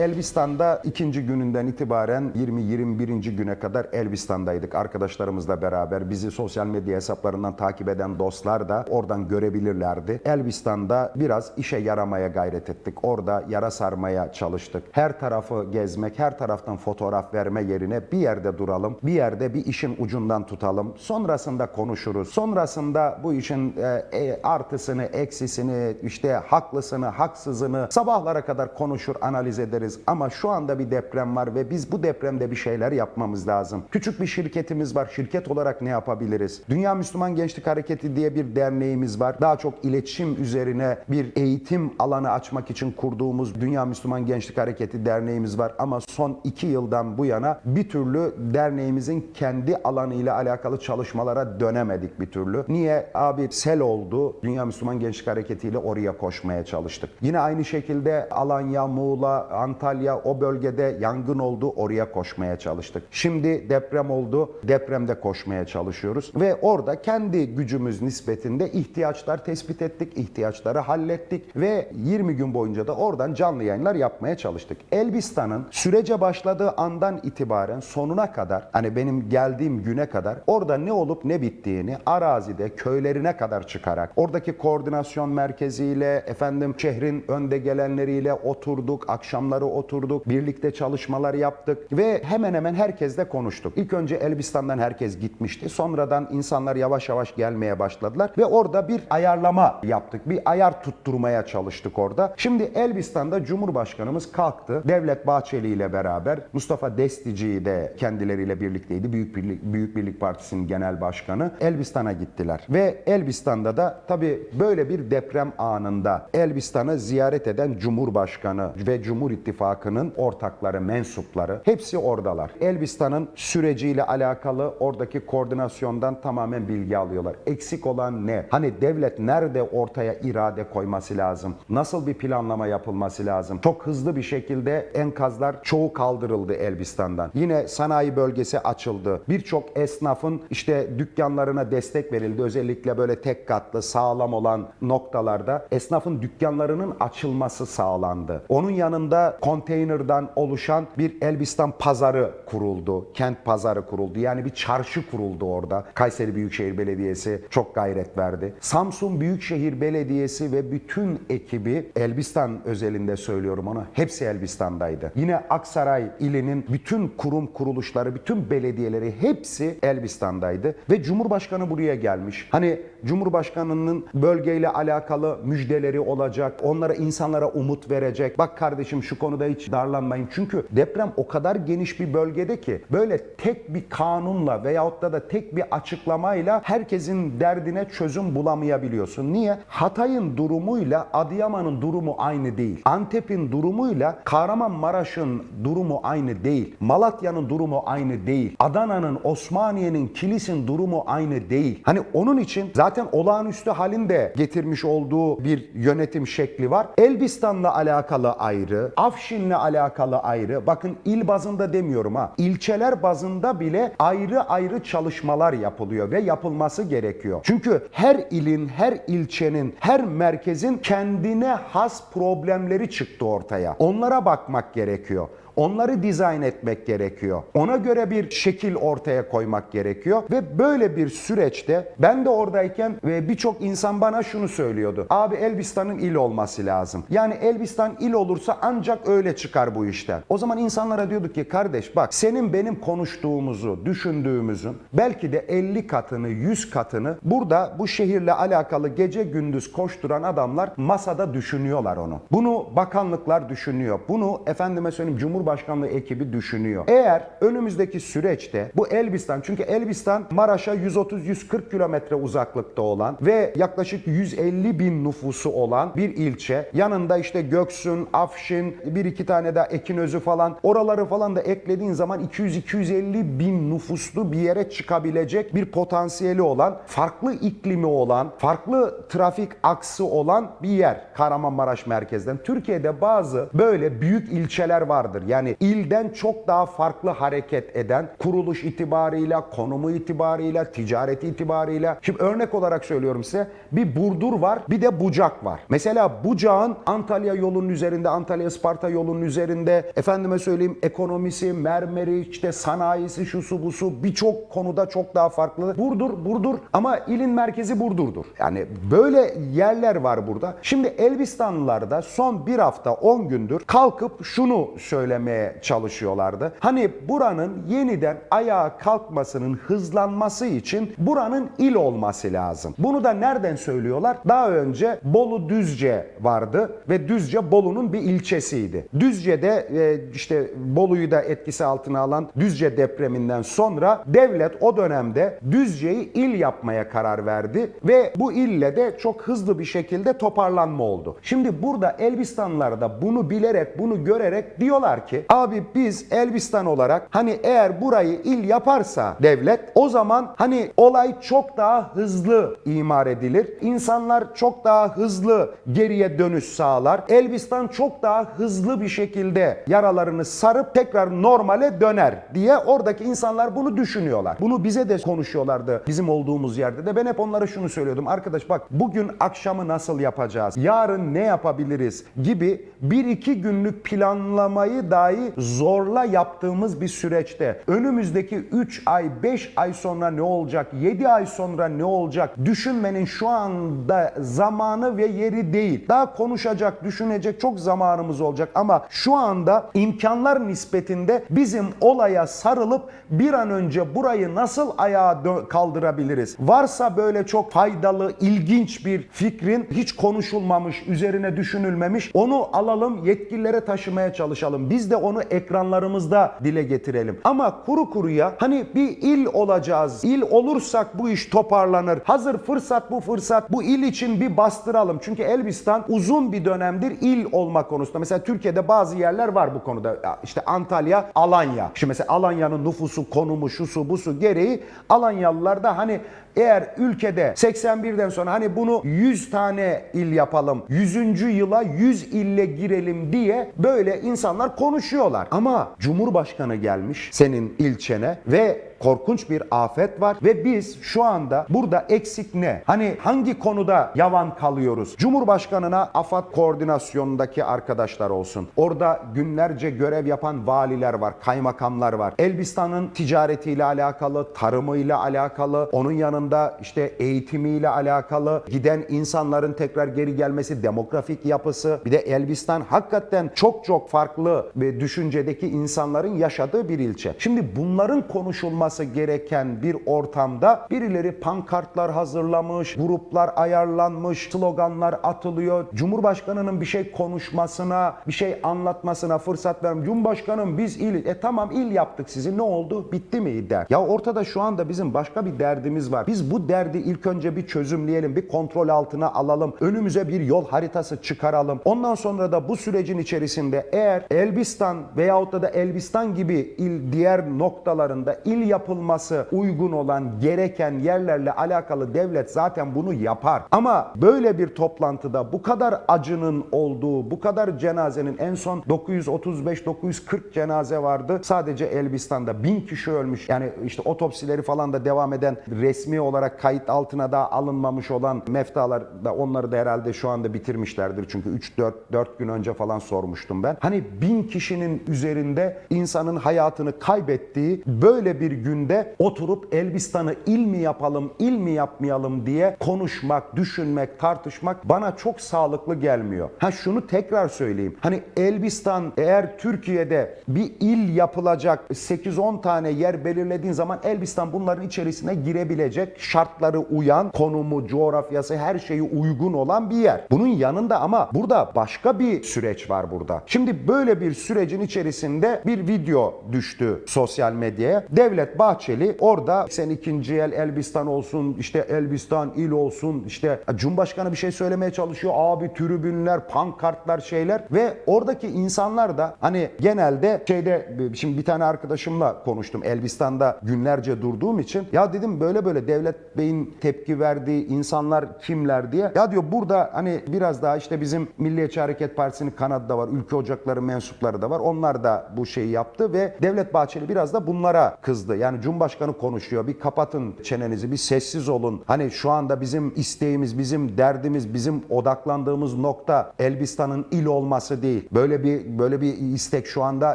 Elbistan'da ikinci gününden itibaren 20-21. güne kadar Elbistan'daydık. Arkadaşlarımızla beraber bizi sosyal medya hesaplarından takip eden dostlar da oradan görebilirlerdi. Elbistan'da biraz işe yaramaya gayret ettik. Orada yara sarmaya çalıştık. Her tarafı gezmek, her taraftan fotoğraf verme yerine bir yerde duralım. Bir yerde bir işin ucundan tutalım. Sonrasında konuşuruz. Sonrasında bu işin e, e, artısını, eksisini, işte haklısını, haksızını sabahlara kadar konuşur, analiz ederiz. Ama şu anda bir deprem var ve biz bu depremde bir şeyler yapmamız lazım. Küçük bir şirketimiz var. Şirket olarak ne yapabiliriz? Dünya Müslüman Gençlik Hareketi diye bir derneğimiz var. Daha çok iletişim üzerine bir eğitim alanı açmak için kurduğumuz Dünya Müslüman Gençlik Hareketi derneğimiz var. Ama son iki yıldan bu yana bir türlü derneğimizin kendi alanı ile alakalı çalışmalara dönemedik bir türlü. Niye? Abi sel oldu. Dünya Müslüman Gençlik Hareketi ile oraya koşmaya çalıştık. Yine aynı şekilde Alanya, Muğla, Antalya o bölgede yangın oldu. Oraya koşmaya çalıştık. Şimdi deprem oldu. Depremde koşmaya çalışıyoruz. Ve orada kendi gücümüz nispetinde ihtiyaçlar tespit ettik. ihtiyaçları hallettik. Ve 20 gün boyunca da oradan canlı yayınlar yapmaya çalıştık. Elbistan'ın sürece başladığı andan itibaren sonuna kadar hani benim geldiğim güne kadar orada ne olup ne bittiğini arazide köylerine kadar çıkarak oradaki koordinasyon merkeziyle efendim şehrin önde gelenleriyle oturduk, akşamları oturduk, birlikte çalışmalar yaptık ve hemen hemen herkesle konuştuk. İlk önce Elbistan'dan herkes gitmişti. Sonradan insanlar yavaş yavaş gelmeye başladılar ve orada bir ayarlama yaptık. Bir ayar tutturmaya çalıştık orada. Şimdi Elbistan'da Cumhurbaşkanımız kalktı. Devlet Bahçeli ile beraber Mustafa Destici de kendileriyle birlikteydi. Büyük Birlik, Büyük Birlik Partisi'nin genel başkanı. Elbistan'a gittiler. Ve Elbistan'da da tabii böyle bir deprem anında Elbistan'ı ziyaret eden Cumhurbaşkanı ve Cumhur İttifakı'nın ortakları, mensupları hepsi oradalar. Elbistan'ın süreciyle alakalı oradaki koordinasyondan tamamen bilgi alıyorlar. Eksik olan ne? Hani devlet nerede ortaya irade koyması lazım? Nasıl bir planlama yapılması lazım? Çok hızlı bir şekilde enkazlar çoğu kaldırıldı Elbistan'dan. Yine sanayi bölgesi açıldı. Birçok esnafın işte dükkanlarına destek verildi. Özellikle böyle tek katlı sağlam olan noktalarda esnafın dükkanlarının açılması sağlandı. Onun yanında konteynerdan oluşan bir Elbistan pazarı kuruldu. Kent pazarı kuruldu. Yani bir çarşı kuruldu orada. Kayseri Büyükşehir Belediyesi çok gayret verdi. Samsun Büyükşehir Belediyesi ve bütün ekibi Elbistan özelinde söylüyorum onu. Hepsi Elbistan'daydı. Yine Aksaray ilinin bütün kurum kuruluşları, bütün belediyeleri hepsi Elbistan'daydı ve Cumhurbaşkanı buraya gelmiş. Hani Cumhurbaşkanının bölgeyle alakalı müjdeleri olacak. Onlara insanlara umut verecek. Bak kardeşim şu konuda hiç darlanmayın. Çünkü deprem o kadar geniş bir bölgede ki böyle tek bir kanunla veyahut da da tek bir açıklamayla herkesin derdine çözüm bulamayabiliyorsun. Niye? Hatay'ın durumuyla Adıyaman'ın durumu aynı değil. Antep'in durumuyla Kahramanmaraş'ın durumu aynı değil. Malatya'nın durumu aynı değil. Adana'nın, Osmaniye'nin, Kilis'in durumu aynı değil. Hani onun için zaten olağanüstü halinde getirmiş olduğu bir yönetim şekli var. Elbistan'la alakalı ayrı, Afşin'le alakalı ayrı. Bakın il bazında demiyorum ha. İlçeler bazında bile ayrı ayrı çalışmalar yapılıyor ve yapılması gerekiyor. Çünkü her ilin, her ilçenin, her merkezin kendine has problemleri çıktı ortaya. Onlara bakmak gerekiyor. Onları dizayn etmek gerekiyor. Ona göre bir şekil ortaya koymak gerekiyor ve böyle bir süreçte ben de oradayken ve birçok insan bana şunu söylüyordu. Abi Elbistan'ın il olması lazım. Yani Elbistan il olursa ancak öyle çıkar bu işten. O zaman insanlara diyorduk ki kardeş bak senin benim konuştuğumuzu, düşündüğümüzün belki de 50 katını, 100 katını burada bu şehirle alakalı gece gündüz koşturan adamlar masada düşünüyorlar onu. Bunu bakanlıklar düşünüyor. Bunu efendime söyleyeyim Cumhurbaşkanlığı ekibi düşünüyor. Eğer önümüzdeki süreçte bu Elbistan çünkü Elbistan Maraş'a 130-140 kilometre uzaklıkta olan ve yaklaşık 150 bin nüfusu olan bir ilçe. Yanında işte Göksun, Afşin, bir iki tane daha Ekinözü falan oraları falan da eklediğin zaman 200-250 bin nüfuslu bir yere çıkabilecek bir potansiyeli olan, farklı iklimi olan, farklı trafik aksı olan bir yer Kahramanmaraş merkezden. Türkiye'de bazı böyle büyük ilçeler vardır. Yani ilden çok daha farklı hareket eden kuruluş itibarıyla, konumu itibarıyla, ticareti itibarıyla. Şimdi örnek olarak söylüyorum size bir Burdur var bir de Bucak var. Mesela Bucak'ın Antalya yolunun üzerinde, Antalya Sparta yolunun üzerinde efendime söyleyeyim ekonomisi, mermeri, işte sanayisi, şusu busu birçok konuda çok daha farklı. Burdur, Burdur ama ilin merkezi Burdur'dur. Yani böyle yerler var burada. Şimdi Elbistanlılar da son bir hafta 10 gündür kalkıp şunu söylemeye çalışıyorlardı. Hani buranın yeniden ayağa kalkmasının hızlanması için buranın il olması lazım. Bunu da nereden söylüyorlar? Daha önce Bolu Düzce vardı ve Düzce Bolu'nun bir ilçesiydi. Düzce'de e, işte Bolu'yu da etkisi altına alan Düzce depreminden sonra devlet o dönemde Düzce'yi il yapmaya karar verdi ve bu ille de çok hızlı bir şekilde toparlanma oldu. Şimdi burada Elbistanlılar da bunu bilerek, bunu görerek diyorlar ki abi biz Elbistan olarak hani eğer burayı il yaparsa devlet o zaman hani olay çok daha hızlı imar edilir. İnsanlar çok daha hızlı geriye dönüş sağlar. Elbistan çok daha hızlı bir şekilde yaralarını sarıp tekrar normale döner diye oradaki insanlar bunu düşünüyorlar. Bunu bize de konuşuyorlardı bizim olduğumuz yerde de. Ben hep onlara şunu söylüyordum. Arkadaş bak bugün akşamı nasıl yapacağız? Yarın ne yapabiliriz? Gibi bir iki günlük planlamayı dahi zorla yaptığımız bir süreçte önümüzdeki 3 ay, 5 ay sonra ne olacak? 7 ay sonra ne olacak? Düşünmenin şu anda zamanı ve yeri değil. Daha konuşacak, düşünecek çok zamanımız olacak ama şu anda imkanlar nispetinde bizim olaya sarılıp bir an önce burayı nasıl ayağa kaldırabiliriz? Varsa böyle çok faydalı, ilginç bir fikrin hiç konuşulmamış, üzerine düşünülmemiş onu alalım yetkililere taşımaya çalışalım. Biz de onu ekranlarımızda dile getirelim. Ama kuru kuruya hani bir il olacağız. İl olursak bu iş toparlanır. Hazır fırsat bu fırsat. Bu il için bir bastıralım. Çünkü Elbistan uzun bir dönemdir il olma konusunda. Mesela Türkiye'de bazı yerler var bu konuda. İşte Antalya, Alanya. Şimdi mesela Alanya'nın nüfusu, konumu, şusu, busu gereği Alanyalılar da hani eğer ülkede 81'den sonra hani bunu 100 tane il yapalım, 100. yıla 100 ille girelim diye böyle insanlar konuşuyorlar. Ama Cumhurbaşkanı gelmiş senin ilçene ve korkunç bir afet var ve biz şu anda burada eksik ne? Hani hangi konuda yavan kalıyoruz? Cumhurbaşkanına AFAD koordinasyonundaki arkadaşlar olsun. Orada günlerce görev yapan valiler var, kaymakamlar var. Elbistan'ın ticaretiyle alakalı, tarımıyla alakalı, onun yanında işte eğitimiyle alakalı, giden insanların tekrar geri gelmesi, demografik yapısı, bir de Elbistan hakikaten çok çok farklı ve düşüncedeki insanların yaşadığı bir ilçe. Şimdi bunların konuşulması gereken bir ortamda birileri pankartlar hazırlamış, gruplar ayarlanmış, sloganlar atılıyor. Cumhurbaşkanının bir şey konuşmasına, bir şey anlatmasına fırsat vermiyor. Cumhurbaşkanım biz il, e tamam il yaptık sizi ne oldu? Bitti mi der. Ya ortada şu anda bizim başka bir derdimiz var. Biz bu derdi ilk önce bir çözümleyelim, bir kontrol altına alalım. Önümüze bir yol haritası çıkaralım. Ondan sonra da bu sürecin içerisinde eğer Elbistan veyahut da Elbistan gibi il diğer noktalarında il yapılması uygun olan gereken yerlerle alakalı devlet zaten bunu yapar. Ama böyle bir toplantıda bu kadar acının olduğu, bu kadar cenazenin en son 935-940 cenaze vardı. Sadece Elbistan'da bin kişi ölmüş. Yani işte otopsileri falan da devam eden resmi olarak kayıt altına da alınmamış olan meftalar da onları da herhalde şu anda bitirmişlerdir. Çünkü 3-4 4 gün önce falan sormuştum ben. Hani bin kişinin üzerinde insanın hayatını kaybettiği böyle bir günde oturup Elbistan'ı il mi yapalım, il mi yapmayalım diye konuşmak, düşünmek, tartışmak bana çok sağlıklı gelmiyor. Ha şunu tekrar söyleyeyim. Hani Elbistan eğer Türkiye'de bir il yapılacak 8-10 tane yer belirlediğin zaman Elbistan bunların içerisine girebilecek şartları uyan, konumu, coğrafyası her şeyi uygun olan bir yer. Bunun yanında ama burada başka bir süreç var burada. Şimdi böyle bir sürecin içerisinde bir video düştü sosyal medyaya. Devlet Bahçeli orada 82. el Elbistan olsun, işte Elbistan il olsun, işte Cumhurbaşkanı bir şey söylemeye çalışıyor. Abi tribünler, pankartlar şeyler ve oradaki insanlar da hani genelde şeyde şimdi bir tane arkadaşımla konuştum. Elbistan'da günlerce durduğum için ya dedim böyle böyle Devlet Bey'in tepki verdiği insanlar kimler diye. Ya diyor burada hani biraz daha işte bizim Milliyetçi Hareket Partisi'nin kanadı var. Ülke Ocakları mensupları da var. Onlar da bu şeyi yaptı ve Devlet Bahçeli biraz da bunlara kızdı. Yani Cumhurbaşkanı konuşuyor. Bir kapatın çenenizi, bir sessiz olun. Hani şu anda bizim isteğimiz, bizim derdimiz, bizim odaklandığımız nokta Elbistan'ın il olması değil. Böyle bir böyle bir istek şu anda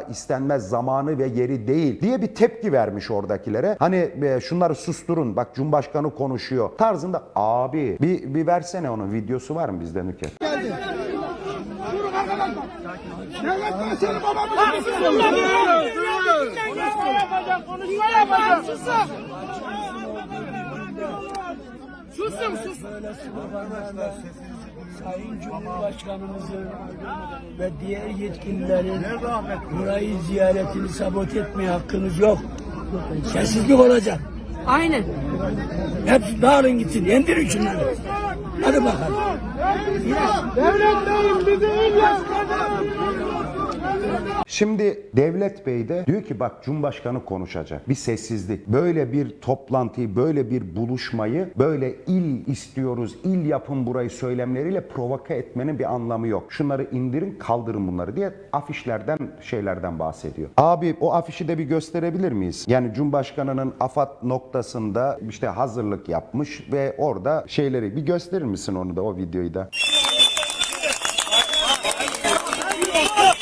istenmez zamanı ve yeri değil diye bir tepki vermiş oradakilere. Hani e, şunları susturun. Bak Cumhurbaşkanı konuşuyor. Tarzında abi bir, bir versene onun videosu var mı bizde Nüket? Devlet Bahçeli babamızı Konuşma yapacak, konuşma yapacak. Susun. Susun, susun. Sayın Cumhurbaşkanımızın ve diğer yetkililerin burayı ziyaretini sabote etmeye hakkınız yok. Sessizlik olacak. Aynen. Hepsi dağılın gitsin. Yendirin şunları. Hadi bakalım. Devlet Bey'im bizi il. Şimdi Devlet Bey de diyor ki bak Cumhurbaşkanı konuşacak. Bir sessizlik. Böyle bir toplantıyı, böyle bir buluşmayı böyle il istiyoruz, il yapın burayı söylemleriyle provoke etmenin bir anlamı yok. Şunları indirin, kaldırın bunları diye afişlerden, şeylerden bahsediyor. Abi o afişi de bir gösterebilir miyiz? Yani Cumhurbaşkanının AFAD noktasında işte hazırlık yapmış ve orada şeyleri bir gösterir misin onu da o videoyu da?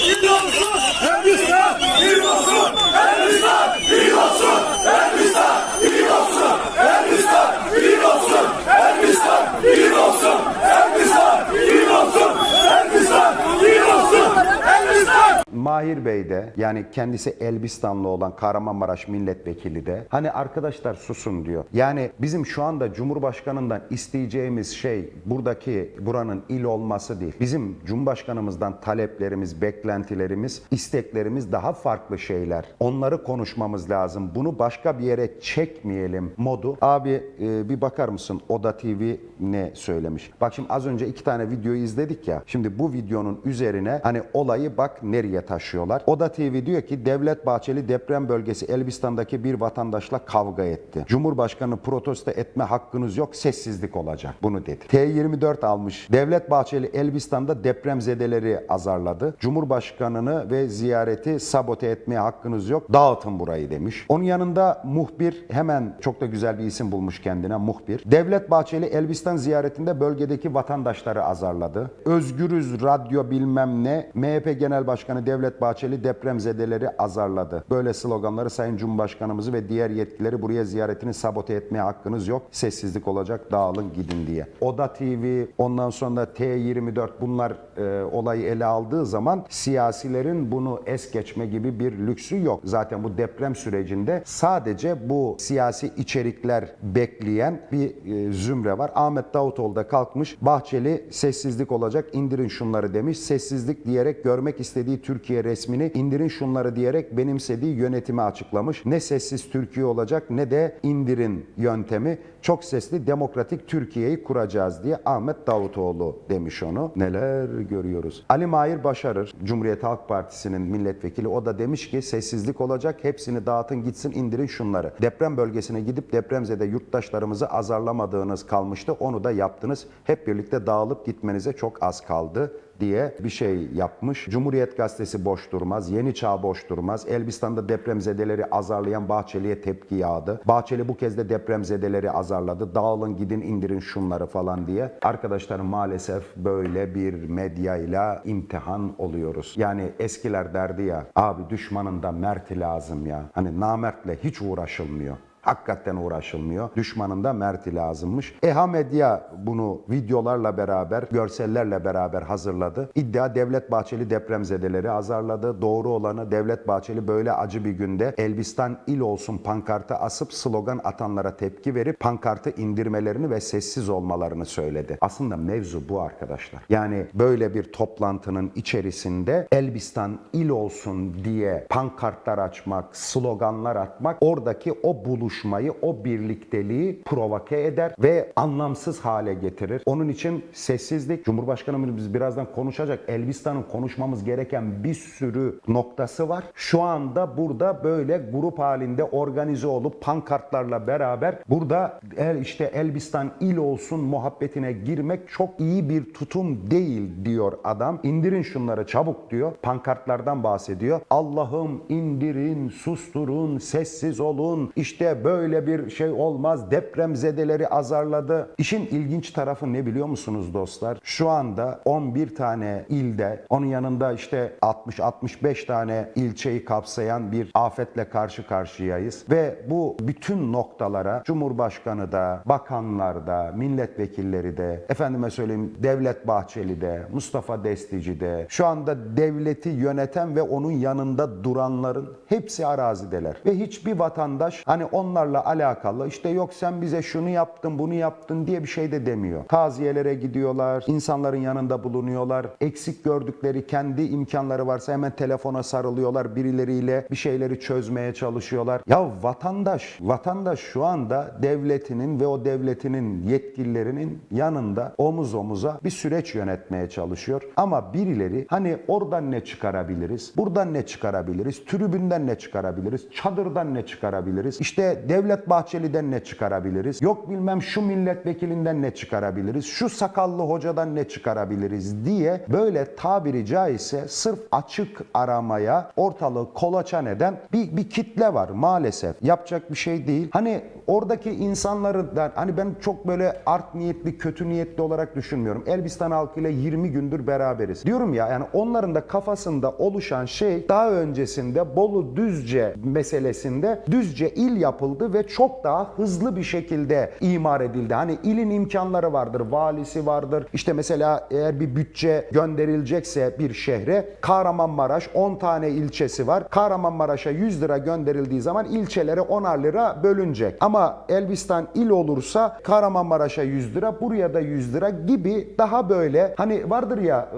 iyi olsun, Ermistan iyi olsun, Ermistan iyi olsun, Ermistan iyi olsun, Ermistan iyi olsun, Ermistan iyi olsun, Ermistan iyi olsun, Ermistan iyi olsun, Ermistan Mahir Bey de yani kendisi Elbistanlı olan Kahramanmaraş milletvekili de hani arkadaşlar susun diyor. Yani bizim şu anda Cumhurbaşkanından isteyeceğimiz şey buradaki buranın il olması değil. Bizim Cumhurbaşkanımızdan taleplerimiz, beklentilerimiz, isteklerimiz daha farklı şeyler. Onları konuşmamız lazım. Bunu başka bir yere çekmeyelim modu. Abi e, bir bakar mısın Oda TV ne söylemiş? Bak şimdi az önce iki tane videoyu izledik ya. Şimdi bu videonun üzerine hani olayı bak nereye taşıyorlar. Oda TV diyor ki Devlet Bahçeli deprem bölgesi Elbistan'daki bir vatandaşla kavga etti. Cumhurbaşkanı protesto etme hakkınız yok sessizlik olacak. Bunu dedi. T24 almış. Devlet Bahçeli Elbistan'da depremzedeleri azarladı. Cumhurbaşkanını ve ziyareti sabote etmeye hakkınız yok. Dağıtın burayı demiş. Onun yanında muhbir hemen çok da güzel bir isim bulmuş kendine muhbir. Devlet Bahçeli Elbistan ziyaretinde bölgedeki vatandaşları azarladı. Özgürüz radyo bilmem ne. MHP Genel Başkanı Devlet Bahçeli depremzedeleri azarladı. Böyle sloganları Sayın Cumhurbaşkanımızı ve diğer yetkilileri buraya ziyaretini sabote etmeye hakkınız yok. Sessizlik olacak dağılın gidin diye. Oda TV ondan sonra T24 bunlar e, olayı ele aldığı zaman siyasilerin bunu es geçme gibi bir lüksü yok. Zaten bu deprem sürecinde sadece bu siyasi içerikler bekleyen bir e, zümre var. Ahmet Davutoğlu da kalkmış Bahçeli sessizlik olacak indirin şunları demiş. Sessizlik diyerek görmek istediği Türkiye resmini indirin şunları diyerek benimsediği yönetimi açıklamış. Ne sessiz Türkiye olacak ne de indirin yöntemi. Çok sesli demokratik Türkiye'yi kuracağız diye Ahmet Davutoğlu demiş onu. Neler görüyoruz. Ali Mahir Başarır, Cumhuriyet Halk Partisi'nin milletvekili o da demiş ki sessizlik olacak hepsini dağıtın gitsin indirin şunları. Deprem bölgesine gidip depremzede yurttaşlarımızı azarlamadığınız kalmıştı onu da yaptınız. Hep birlikte dağılıp gitmenize çok az kaldı diye bir şey yapmış. Cumhuriyet Gazetesi boş durmaz, Yeni Çağ boş durmaz. Elbistan'da depremzedeleri azarlayan Bahçeli'ye tepki yağdı. Bahçeli bu kez de depremzedeleri azarladı. Dağılın gidin indirin şunları falan diye. Arkadaşlar maalesef böyle bir medyayla imtihan oluyoruz. Yani eskiler derdi ya abi düşmanın da merti lazım ya. Hani namertle hiç uğraşılmıyor. Hakikaten uğraşılmıyor. Düşmanın da merti lazımmış. EHA Medya bunu videolarla beraber, görsellerle beraber hazırladı. İddia Devlet Bahçeli depremzedeleri azarladı. Doğru olanı Devlet Bahçeli böyle acı bir günde Elbistan il olsun pankartı asıp slogan atanlara tepki verip pankartı indirmelerini ve sessiz olmalarını söyledi. Aslında mevzu bu arkadaşlar. Yani böyle bir toplantının içerisinde Elbistan il olsun diye pankartlar açmak, sloganlar atmak oradaki o buluşmayı, o birlikteliği provoke eder ve anlamsız hale getirir. Onun için sessizlik, Cumhurbaşkanımız birazdan konuşacak. Elbistan'ın konuşmamız gereken bir sürü noktası var. Şu anda burada böyle grup halinde organize olup pankartlarla beraber burada el işte Elbistan il olsun muhabbetine girmek çok iyi bir tutum değil diyor adam. İndirin şunları çabuk diyor. Pankartlardan bahsediyor. Allah'ım indirin, susturun, sessiz olun. İşte böyle bir şey olmaz. Depremzedeleri azarladı. İşin ilginç tarafı ne biliyor musunuz dostlar? Şu anda 11 tane ilde, onun yanında işte 60-65 tane ilçeyi kapsayan bir afetle karşı karşıyayız. Ve bu bütün noktalara Cumhurbaşkanı da, bakanlar da, milletvekilleri de, efendime söyleyeyim Devlet Bahçeli de, Mustafa Destici de, şu anda devleti yöneten ve onun yanında duranların hepsi arazideler. Ve hiçbir vatandaş hani onlarla alakalı işte yok sen bize şunu yaptın, bunu yaptın diye bir şey de demiyor. Taziyelere gidiyorlar, insanların yanında bulunuyorlar. Eksik gördükleri kendi imkanları varsa hemen telefona sarılıyorlar, birileriyle bir şeyleri çözmeye çalışıyorlar. Ya vatandaş, vatandaş şu anda devletinin ve o devletinin yetkililerinin yanında omuz omuza bir süreç yönetmeye çalışıyor. Ama birileri hani oradan ne çıkarabiliriz, buradan ne çıkarabiliriz, tribünden ne çıkarabiliriz, çadırdan ne çıkarabiliriz, işte Devlet Bahçeli'den ne çıkarabiliriz, yok bilmem şu milletvekilinden ne çıkarabiliriz, şu sakallı hocadan ne çıkarabiliriz diye böyle tabiri caizse sırf açık aramaya ortalığı kolaçan eden bir, bir kitle var maalesef. Yapacak bir şey değil. Hani oradaki insanları da hani ben çok böyle art niyetli, kötü niyetli olarak düşünmüyorum. Elbistan halkıyla 20 gündür beraberiz. Diyorum ya yani onların da kafasında oluşan şey daha öncesinde Bolu Düzce meselesinde Düzce il yapıldı ve çok daha hızlı bir şekilde imar edildi. Hani ilin imkanları vardır, valisi vardır. İşte mesela eğer bir bütçe gönderilecekse bir şehre Kahramanmaraş 10 tane ilçesi var. Kahramanmaraş'a 100 lira gönderildiği zaman ilçelere 10'ar lira bölünecek. Ama Elbistan il olursa Kahramanmaraş'a 100 lira, buraya da 100 lira gibi daha böyle hani vardır ya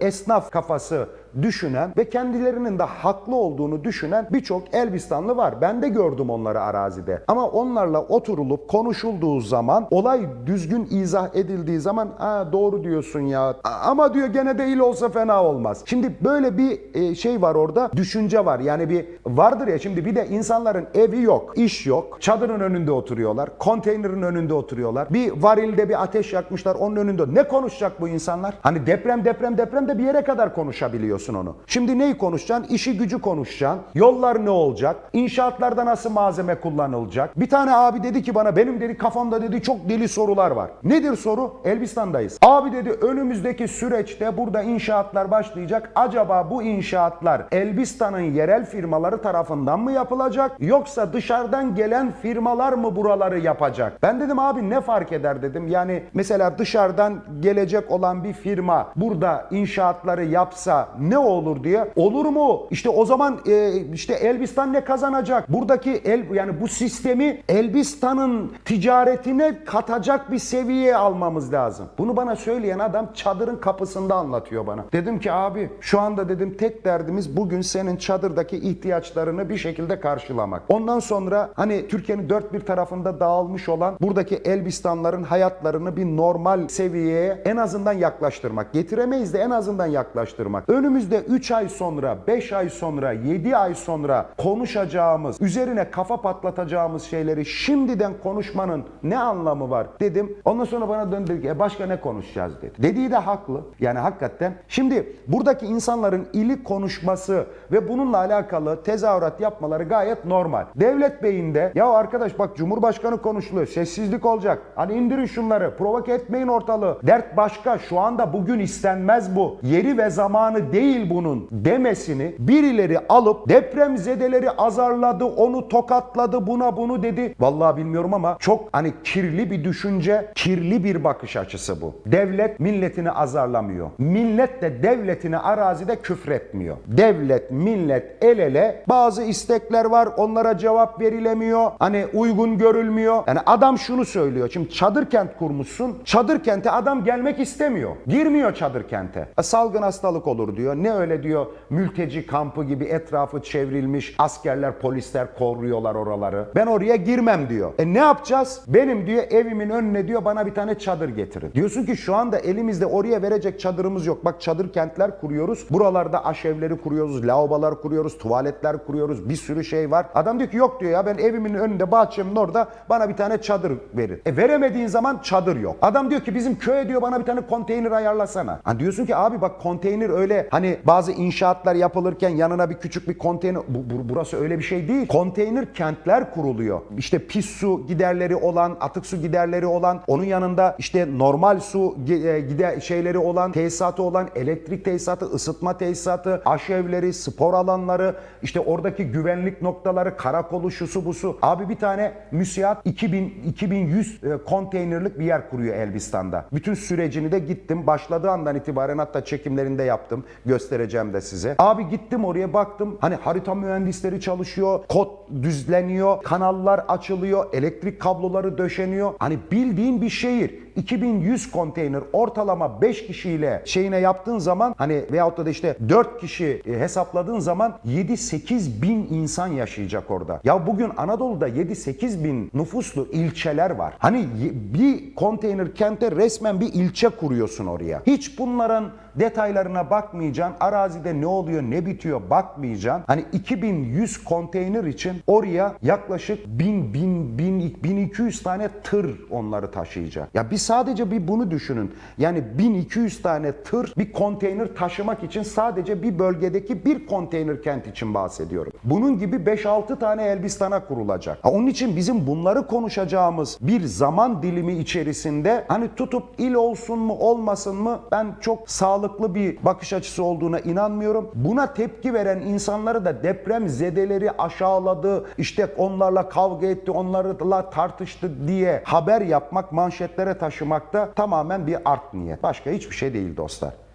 e, esnaf kafası düşünen ve kendilerinin de haklı olduğunu düşünen birçok Elbistanlı var. Ben de gördüm onları arazide. Ama onlarla oturulup konuşulduğu zaman olay düzgün izah edildiği zaman ha doğru diyorsun ya ama diyor gene de il olsa fena olmaz. Şimdi böyle bir e, şey var orada düşünce var. Yani bir vardır ya şimdi bir de insanların evi yok, iş yok. Çadırın önünde oturuyorlar. Konteynerin önünde oturuyorlar. Bir varilde bir ateş yakmışlar onun önünde. Ne konuşacak bu insanlar? Hani deprem deprem deprem de bir yere kadar konuşabiliyorsun onu. Şimdi neyi konuşacaksın? İşi gücü konuşacaksın. Yollar ne olacak? İnşaatlarda nasıl malzeme kullanılacak? Bir tane abi dedi ki bana benim dedi kafamda dedi çok deli sorular var. Nedir soru? Elbistan'dayız. Abi dedi önümüzdeki süreçte burada inşaatlar başlayacak. Acaba bu inşaatlar Elbistan'ın yerel firmaları tarafından mı yapılacak? Yoksa dışarıdan gelen firmalar mı buraları yapacak? Ben dedim abi ne fark eder dedim. Yani mesela dışarıdan gelecek olan bir firma burada inşaatları yapsa ne olur diye. Olur mu? İşte o zaman e, işte Elbistan ne kazanacak? Buradaki el yani bu sistemi Elbistan'ın ticaretine katacak bir seviyeye almamız lazım. Bunu bana söyleyen adam çadırın kapısında anlatıyor bana. Dedim ki abi şu anda dedim tek derdimiz bugün senin çadırdaki ihtiyaçlarını bir şekilde karşılamak. Ondan sonra hani Türkiye'nin dört bir tarafında dağılmış olan buradaki Elbistanların hayatlarını bir normal seviyeye en azından yaklaştırmak. Getiremeyiz de en azından yaklaştırmak. Önümüzde 3 ay sonra, 5 ay sonra, 7 ay sonra konuşacağımız, üzerine kafa patlatacağımız şeyleri şimdiden konuşmanın ne anlamı var dedim. Ondan sonra bana döndü ki "E başka ne konuşacağız dedi. Dediği de haklı. Yani hakikaten. Şimdi buradaki insanların ili konuşması ve bununla alakalı tezahürat yapmaları gayet normal. Devlet beyinde ya arkadaş bak Cumhurbaşkanı konuşuluyor. Sessizlik olacak. Hani indirin şunları. Provoke etmeyin ortalığı. Dert başka. Şu anda bugün istenmez bu. Yeri ve zamanı değil değil bunun demesini birileri alıp depremzedeleri azarladı, onu tokatladı, buna bunu dedi. Vallahi bilmiyorum ama çok hani kirli bir düşünce, kirli bir bakış açısı bu. Devlet milletini azarlamıyor. Millet de devletine arazide küfretmiyor. Devlet, millet el ele bazı istekler var onlara cevap verilemiyor. Hani uygun görülmüyor. Yani adam şunu söylüyor. Şimdi çadır kent kurmuşsun. Çadır kente adam gelmek istemiyor. Girmiyor çadır kente. E, salgın hastalık olur diyor. Ne öyle diyor mülteci kampı gibi etrafı çevrilmiş askerler polisler koruyorlar oraları. Ben oraya girmem diyor. E ne yapacağız? Benim diyor evimin önüne diyor bana bir tane çadır getirin. Diyorsun ki şu anda elimizde oraya verecek çadırımız yok. Bak çadır kentler kuruyoruz. Buralarda aşevleri kuruyoruz, lavabolar kuruyoruz, tuvaletler kuruyoruz. Bir sürü şey var. Adam diyor ki yok diyor ya ben evimin önünde bahçemin orada bana bir tane çadır verin. E veremediğin zaman çadır yok. Adam diyor ki bizim köye diyor bana bir tane konteyner ayarlasana. Ha diyorsun ki abi bak konteyner öyle hani bazı inşaatlar yapılırken yanına bir küçük bir konteyner bu, bu- burası öyle bir şey değil. Konteyner kentler kuruluyor. İşte pis su giderleri olan, atık su giderleri olan, onun yanında işte normal su e, gider şeyleri olan, tesisatı olan, elektrik tesisatı, ısıtma tesisatı, aşevleri, spor alanları, işte oradaki güvenlik noktaları, karakolu, şusu busu. Abi bir tane müsiat 2000 2100 e, konteynerlik bir yer kuruyor Elbistan'da. Bütün sürecini de gittim. Başladığı andan itibaren hatta çekimlerinde yaptım. Göstereceğim de size. Abi gittim oraya baktım. Hani harita mühendisleri çalışıyor. Kod düzleniyor. Kanallar açılıyor. Elektrik kabloları döşeniyor. Hani bildiğin bir şehir. 2100 konteyner ortalama 5 kişiyle şeyine yaptığın zaman hani veyahut da işte 4 kişi e, hesapladığın zaman 7-8 bin insan yaşayacak orada. Ya bugün Anadolu'da 7-8 bin nüfuslu ilçeler var. Hani bir konteyner kente resmen bir ilçe kuruyorsun oraya. Hiç bunların detaylarına bakmayacaksın. Arazide ne oluyor ne bitiyor bakmayacaksın. Hani 2100 konteyner için oraya yaklaşık 1000 1000 1000 1200 tane tır onları taşıyacak. Ya bir sadece bir bunu düşünün. Yani 1200 tane tır bir konteyner taşımak için sadece bir bölgedeki bir konteyner kent için bahsediyorum. Bunun gibi 5-6 tane Elbistan'a kurulacak. Ha, onun için bizim bunları konuşacağımız bir zaman dilimi içerisinde hani tutup il olsun mu olmasın mı ben çok sağlıklı bir bakış açısı olduğuna inanmıyorum. Buna tepki veren insanları da deprem zedeleri aşağıladı, işte onlarla kavga etti, onlarla tartıştı diye haber yapmak, manşetlere taşımak da tamamen bir art niyet. Başka hiçbir şey değil dostlar.